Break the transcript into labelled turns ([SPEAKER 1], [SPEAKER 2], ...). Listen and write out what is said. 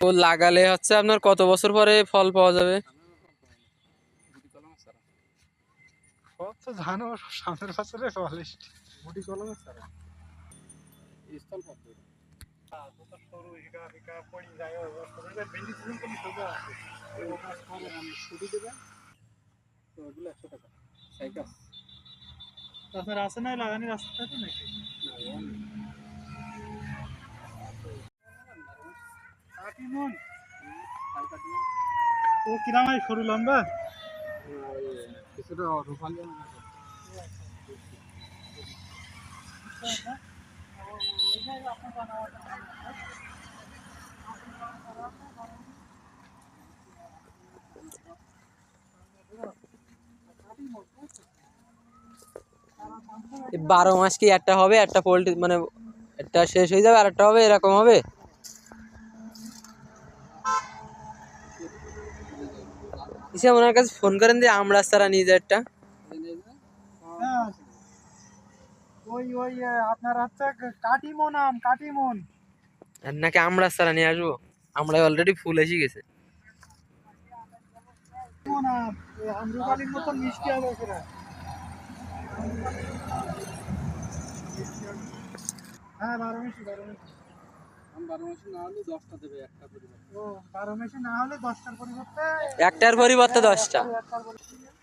[SPEAKER 1] ও লাগালে হচ্ছে আপনার কত বছর পরে ফল পাওয়া যাবে?
[SPEAKER 2] সামনের আছে না লাগানি রাস্তা নাকি? ও কিরাম হয় সরু লম্বা?
[SPEAKER 3] কিছুটা রূপালি
[SPEAKER 1] বারো মাস কি একটা হবে একটা পোল্ট্রি মানে একটা শেষ হয়ে যাবে আর একটা হবে এরকম হবে? ইসে ওনার কাছে ফোন করেন দিয়ে আমরা তারা নিয়ে যায় একটা।
[SPEAKER 2] ওই ওই আপনার হচ্ছে কাটিমন আম কাটিমন
[SPEAKER 1] আর নাকি আমরা তারা নিয়ে আসব? আমরা অলরেডি ফুল এসে গেছে।
[SPEAKER 2] আম মিষ্টি হবে সেটা। হ্যাঁ বারো মিষ্টি বারো মিষ্টি।
[SPEAKER 1] একটার পরিবর্তে দশটা।
[SPEAKER 2] একটার পরিবর্তে